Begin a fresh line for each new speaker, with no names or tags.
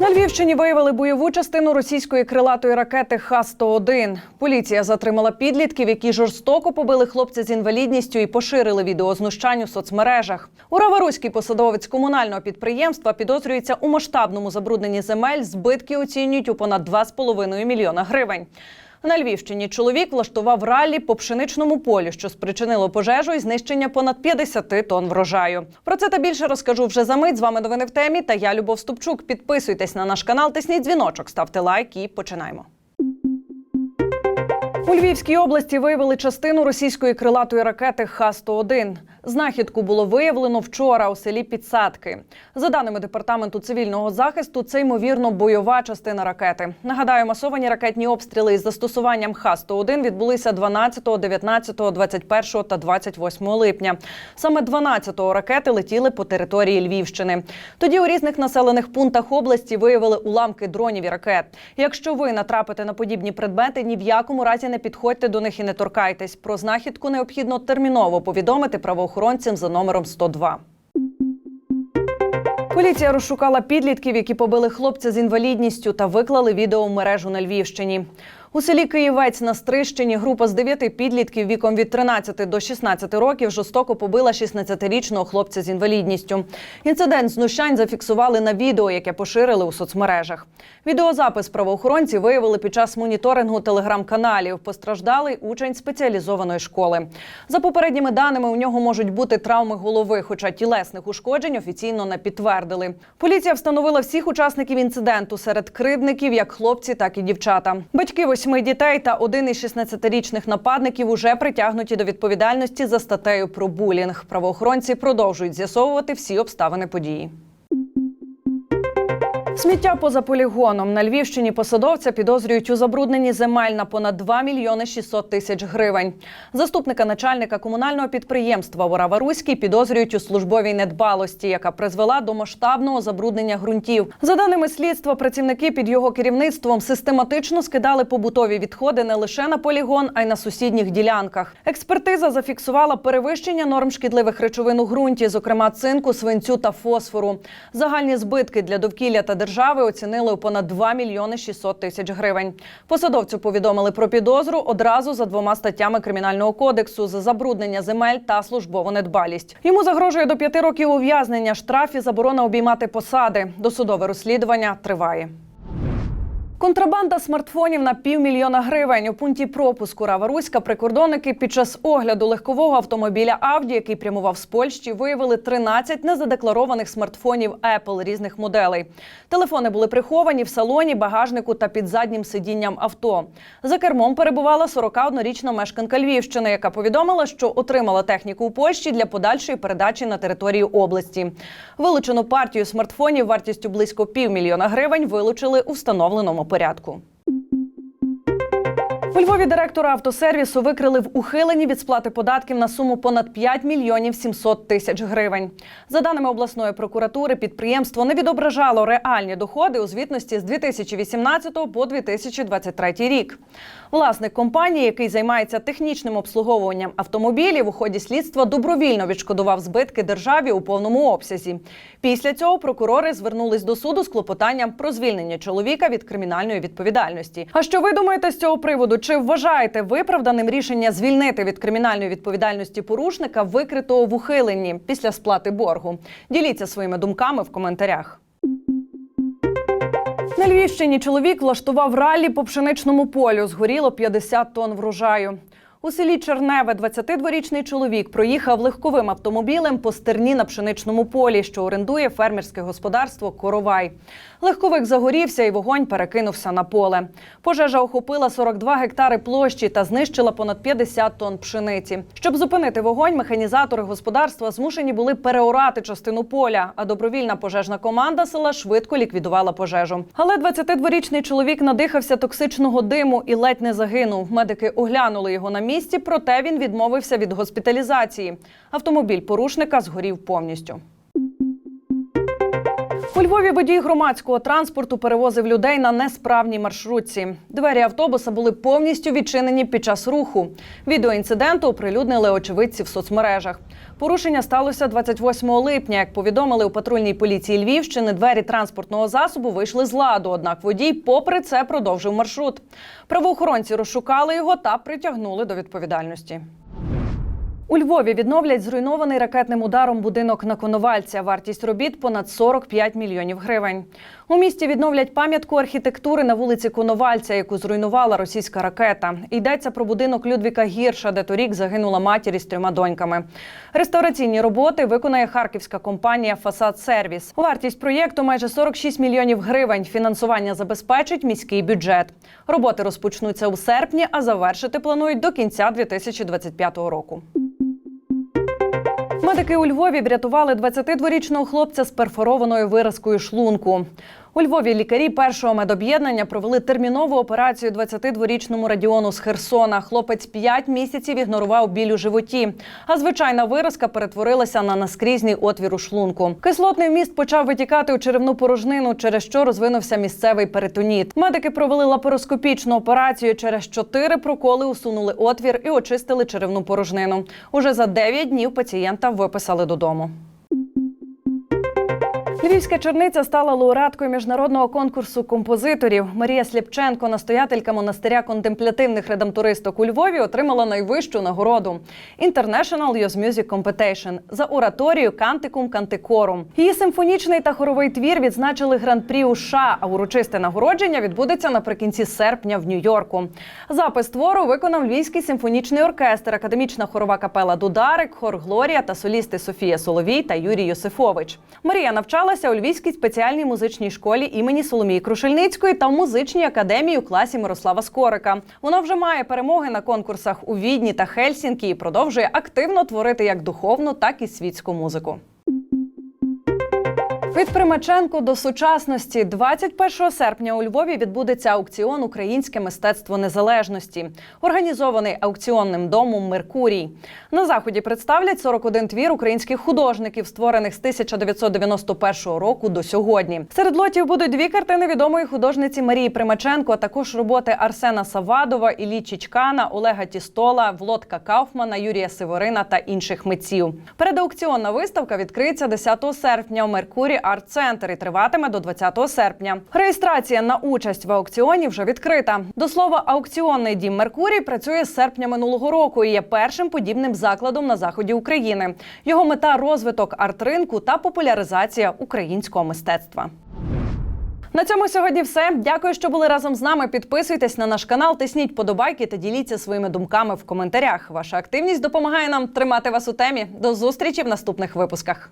На Львівщині виявили бойову частину російської крилатої ракети Х-101. Поліція затримала підлітків, які жорстоко побили хлопця з інвалідністю і поширили відео знущань у соцмережах. Ураваруський посадовець комунального підприємства підозрюється у масштабному забрудненні земель. Збитки оцінюють у понад 2,5 мільйона гривень. На Львівщині чоловік влаштував раллі по пшеничному полю, що спричинило пожежу і знищення понад 50 тонн врожаю. Про це та більше розкажу вже за мить. З вами новини в темі. Та я Любов Ступчук. Підписуйтесь на наш канал, тисніть дзвіночок, ставте лайк і починаємо. У Львівській області виявили частину російської крилатої ракети Х-101. Знахідку було виявлено вчора у селі Підсадки. За даними департаменту цивільного захисту, це ймовірно бойова частина ракети. Нагадаю, масовані ракетні обстріли із застосуванням Х-101 відбулися 12, 19, 21 та 28 липня. Саме 12-го ракети летіли по території Львівщини. Тоді у різних населених пунктах області виявили уламки дронів і ракет. Якщо ви натрапите на подібні предмети, ні в якому разі не підходьте до них і не торкайтесь. Про знахідку необхідно терміново повідомити правоохоронцям за номером 102. Поліція розшукала підлітків, які побили хлопця з інвалідністю та виклали відео в мережу на Львівщині. У селі Київець на Стрищині група з дев'яти підлітків віком від 13 до 16 років жорстоко побила 16-річного хлопця з інвалідністю. Інцидент знущань зафіксували на відео, яке поширили у соцмережах. Відеозапис правоохоронці виявили під час моніторингу телеграм-каналів. Постраждалий учень спеціалізованої школи. За попередніми даними, у нього можуть бути травми голови, хоча тілесних ушкоджень офіційно не підтвердили. Поліція встановила всіх учасників інциденту серед кривдників, як хлопці, так і дівчата. Батьки восьми дітей та один із 16-річних нападників уже притягнуті до відповідальності за статтею про булінг. Правоохоронці продовжують з'ясовувати всі обставини події. Сміття поза полігоном на Львівщині посадовця підозрюють у забрудненні земель на понад 2 мільйони 600 тисяч гривень. Заступника начальника комунального підприємства Ворава Руський підозрюють у службовій недбалості, яка призвела до масштабного забруднення ґрунтів. За даними слідства, працівники під його керівництвом систематично скидали побутові відходи не лише на полігон, а й на сусідніх ділянках. Експертиза зафіксувала перевищення норм шкідливих речовин у ґрунті, зокрема цинку, свинцю та фосфору. Загальні збитки для довкілля та держави оцінили у понад 2 мільйони 600 тисяч гривень. Посадовцю повідомили про підозру одразу за двома статтями кримінального кодексу за забруднення земель та службову недбалість. Йому загрожує до п'яти років ув'язнення, штраф і заборона обіймати посади. Досудове розслідування триває. Контрабанда смартфонів на півмільйона гривень у пункті пропуску Рава-Руська прикордонники під час огляду легкового автомобіля Авді, який прямував з Польщі, виявили 13 незадекларованих смартфонів Apple різних моделей. Телефони були приховані в салоні, багажнику та під заднім сидінням авто. За кермом перебувала 41-річна мешканка Львівщини, яка повідомила, що отримала техніку у Польщі для подальшої передачі на територію області. Вилучену партію смартфонів вартістю близько півмільйона гривень вилучили у встановленому порядку. Львові директора автосервісу викрили в ухиленні від сплати податків на суму понад 5 мільйонів 700 тисяч гривень. За даними обласної прокуратури, підприємство не відображало реальні доходи у звітності з 2018 по 2023 рік. Власник компанії, який займається технічним обслуговуванням автомобілів, у ході слідства добровільно відшкодував збитки державі у повному обсязі. Після цього прокурори звернулись до суду з клопотанням про звільнення чоловіка від кримінальної відповідальності. А що ви думаєте з цього приводу? Чи вважаєте виправданим рішення звільнити від кримінальної відповідальності порушника, викритого в ухиленні після сплати боргу? Діліться своїми думками в коментарях. На Львівщині чоловік влаштував раллі по пшеничному полю. Згоріло 50 тонн врожаю. У селі Черневе 22-річний чоловік проїхав легковим автомобілем по стерні на пшеничному полі, що орендує фермерське господарство Коровай. Легковик загорівся і вогонь перекинувся на поле. Пожежа охопила 42 гектари площі та знищила понад 50 тонн пшениці. Щоб зупинити вогонь, механізатори господарства змушені були переорати частину поля, а добровільна пожежна команда села швидко ліквідувала пожежу. Але 22-річний чоловік надихався токсичного диму і ледь не загинув. Медики оглянули його на місці, проте він відмовився від госпіталізації. Автомобіль порушника згорів повністю. У Львові водій громадського транспорту перевозив людей на несправній маршрутці. Двері автобуса були повністю відчинені під час руху. Відео інциденту оприлюднили очевидці в соцмережах. Порушення сталося 28 липня. Як повідомили у патрульній поліції Львівщини, двері транспортного засобу вийшли з ладу. Однак водій, попри це, продовжив маршрут. Правоохоронці розшукали його та притягнули до відповідальності. У Львові відновлять зруйнований ракетним ударом будинок на Коновальця. Вартість робіт понад 45 мільйонів гривень. У місті відновлять пам'ятку архітектури на вулиці Коновальця, яку зруйнувала російська ракета. Йдеться про будинок Людвіка Гірша, де торік загинула матір із трьома доньками. Реставраційні роботи виконає харківська компанія Фасад Сервіс. Вартість проєкту майже 46 мільйонів гривень. Фінансування забезпечить міський бюджет. Роботи розпочнуться у серпні, а завершити планують до кінця 2025 року. Медики у Львові врятували 22-річного хлопця з перфорованою виразкою шлунку. У Львові лікарі першого медоб'єднання провели термінову операцію 22-річному Радіону з Херсона. Хлопець 5 місяців ігнорував біль у животі, а звичайна виразка перетворилася на наскрізній отвір у шлунку. Кислотний вміст почав витікати у черевну порожнину, через що розвинувся місцевий перитоніт. Медики провели лапароскопічну операцію. Через чотири проколи усунули отвір і очистили черевну порожнину. Уже за 9 днів пацієнта виписали додому. Львівська черниця стала лауреаткою міжнародного конкурсу композиторів. Марія Сліпченко, настоятелька монастиря контемплятивних редамтористок у Львові, отримала найвищу нагороду International Youth Music Competition за ораторію Кантикум Кантикорум. Її симфонічний та хоровий твір відзначили гран-прі у США, а урочисте нагородження відбудеться наприкінці серпня в Нью-Йорку. Запис твору виконав Львівський симфонічний оркестр, академічна хорова капела Дударик, хор Глорія та солісти Софія Соловій та Юрій Йосифович. Марія навчалася у Львівській спеціальній музичній школі імені Соломії Крушельницької та в музичній академії у класі Мирослава Скорика. Вона вже має перемоги на конкурсах у Відні та Хельсінкі і продовжує активно творити як духовну, так і світську музику. Від Примаченко до сучасності 21 серпня у Львові відбудеться аукціон Українське мистецтво незалежності, організований аукціонним домом Меркурій. На заході представлять 41 твір українських художників, створених з 1991 року до сьогодні. Серед лотів будуть дві картини відомої художниці Марії Примаченко, а також роботи Арсена Савадова, Іллі Чічкана, Олега Тістола, Влодка Кауфмана, Юрія Сиворина та інших митців. Передаукціонна виставка відкриється 10 серпня у Меркурі арт-центр і триватиме до 20 серпня. Реєстрація на участь в аукціоні вже відкрита. До слова, аукціонний дім Меркурій працює з серпня минулого року і є першим подібним закладом на заході України. Його мета розвиток арт-ринку та популяризація українського мистецтва. На цьому сьогодні все. Дякую, що були разом з нами. Підписуйтесь на наш канал, тисніть подобайки та діліться своїми думками в коментарях. Ваша активність допомагає нам тримати вас у темі. До зустрічі в наступних випусках.